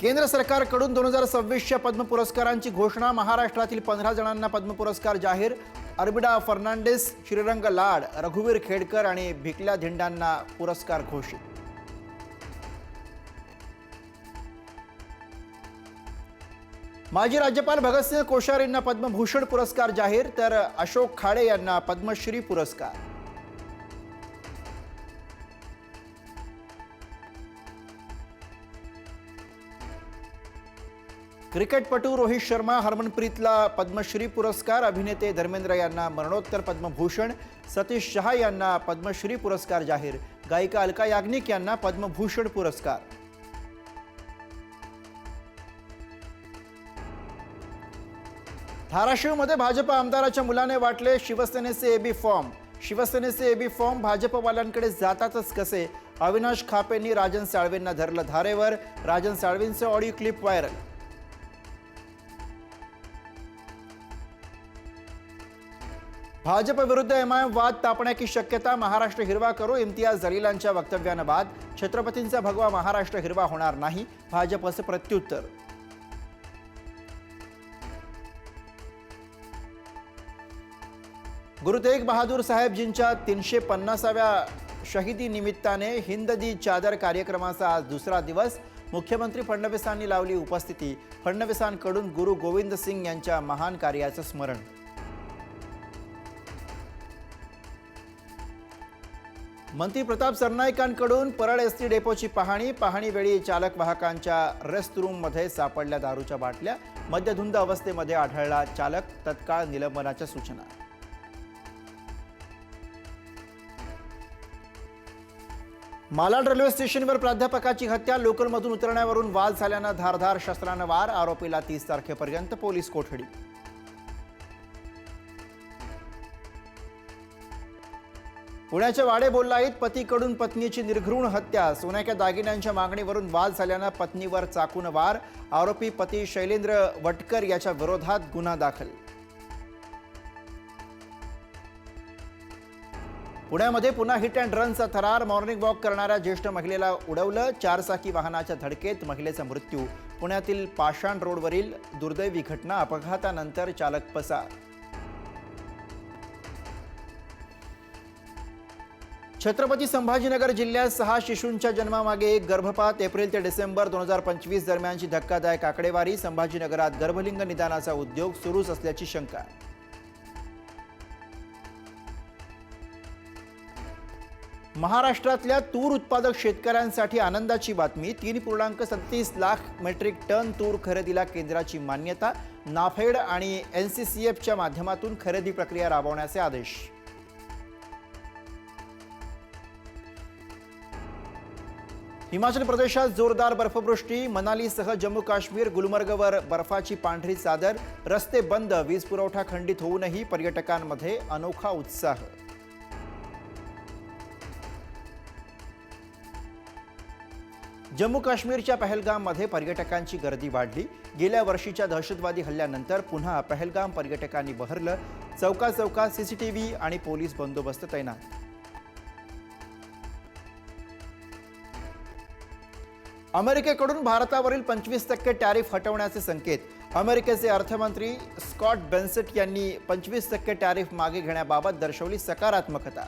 केंद्र सरकारकडून दोन हजार सव्वीसच्या पद्म पुरस्कारांची घोषणा महाराष्ट्रातील पंधरा जणांना पद्म पुरस्कार जाहीर. अरबिडा फर्नांडिस श्रीरंग लाड रघुवीर खेडकर आणि भिकल्या धिंडांना पुरस्कार घोषित. माजी राज्यपाल भगतसिंह कोश्यारींना पद्मभूषण पुरस्कार जाहीर तर अशोक खाडे यांना पद्मश्री पुरस्कार. क्रिकेटपटू रोहित शर्मा हरमनप्रीतला पद्मश्री पुरस्कार अभिनेते धर्मेंद्र यांना मरणोत्तर पद्मभूषण सतीश शहा यांना पद्मश्री पुरस्कार जाहीर गायिका अलका याग्निक यांना पद्मभूषण पुरस्कार. धाराशिवमध्ये भाजप आमदाराच्या मुलाने वाटले शिवसेनेचे एबी फॉर्म. शिवसेनेचे एबी फॉर्म भाजपवाल्यांकडे जातातच कसे? अविनाश खापेंनी राजन साळवेंना धरलं धारेवर. राजन साळवेंचं ऑडिओ क्लिप व्हायरल. भाजप विरुद्ध एमआयएम वाद तापण्याची शक्यता महाराष्ट्र हिरवा करो इम्तियाज जलीलांच्या वक्तव्यानं बाद. छत्रपतींचा भगवा महाराष्ट्र हिरवा होणार नाही भाजपचं प्रत्युत्तर. गुरु तेग बहादूर साहेबजींच्या तीनशे पन्नासाव्या शहिदी निमित्ताने हिंद दी चादर कार्यक्रमाचा आज दुसरा दिवस. मुख्यमंत्री फडणवीसांनी लावली उपस्थिती. फडणवीसांकडून गुरु गोविंद सिंग यांच्या महान कार्याचं स्मरण. मंत्री प्रताप सरनाईकांकडून परळ एस टी डेपोची पाहणी पाहणीवेळी चालक वाहकांच्या रेस्ट रूममध्ये सापडल्या दारूच्या बाटल्या मद्यधुंद अवस्थेमध्ये आढळला चालक तत्काळ निलंबनाच्या सूचना. मालाड रेल्वे स्टेशनवर प्राध्यापकाची हत्या लोकलमधून उतरण्यावरून वाद झाल्यानं धारधार शस्त्रानं वार आरोपीला तीस तारखेपर्यंत पोलीस कोठडी. पुण्याच्या वाडे बोललाईत पतीकडून पत्नीची निर्घृण हत्या. सोन्याच्या दागिन्यांच्या मागणीवरून वाद झाल्यानं पत्नीवर चाकून वार. आरोपी पती शैलेंद्र वटकर याच्या विरोधात गुन्हा दाखल. पुण्यामध्ये पुन्हा हिट अँड रनचा थरार. मॉर्निंग वॉक करणाऱ्या ज्येष्ठ महिलेला उडवलं. चारचाकी वाहनाच्या धडकेत महिलेचा मृत्यू. पुण्यातील पाषाण रोडवरील दुर्दैवी घटना अपघातानंतर चालक पसार. छत्रपती संभाजीनगर जिल्ह्यात सहा शिशूंच्या जन्मामागे एक गर्भपात. एप्रिल ते डिसेंबर दोन हजार पंचवीस दरम्यानची धक्कादायक आकडेवारी संभाजीनगरात गर्भलिंग निदानाचा उद्योग सुरूच असल्याची शंका. महाराष्ट्रातल्या तूर उत्पादक शेतकऱ्यांसाठी आनंदाची बातमी. तीन पूर्णांक सत्तीस लाख मेट्रिक टन तूर खरेदीला केंद्राची मान्यता. नाफेड आणि एन सी सी एफच्या माध्यमातून खरेदी प्रक्रिया राबवण्याचे आदेश. हिमाचल प्रदेशात जोरदार बर्फवृष्टी मनालीसह जम्मू काश्मीर गुलमर्गवर बर्फाची पांढरी चादर रस्ते बंद वीज पुरवठा खंडित होऊनही पर्यटकांमध्ये अनोखा उत्साह. जम्मू काश्मीरच्या पहलगाममध्ये पर्यटकांची गर्दी वाढली. गेल्या वर्षीच्या दहशतवादी हल्ल्यानंतर पुन्हा पहलगाम पर्यटकांनी बहरलं. चौका चौकात सीसीटीव्ही आणि पोलीस बंदोबस्त तैनात. अमेरिकेकडून भारतावरील पंचवीस टक्के टॅरिफ हटवण्याचे संकेत. अमेरिकेचे अर्थमंत्री स्कॉट बेन्सेट यांनी पंचवीस टक्के टॅरिफ मागे घेण्याबाबत दर्शवली सकारात्मकता.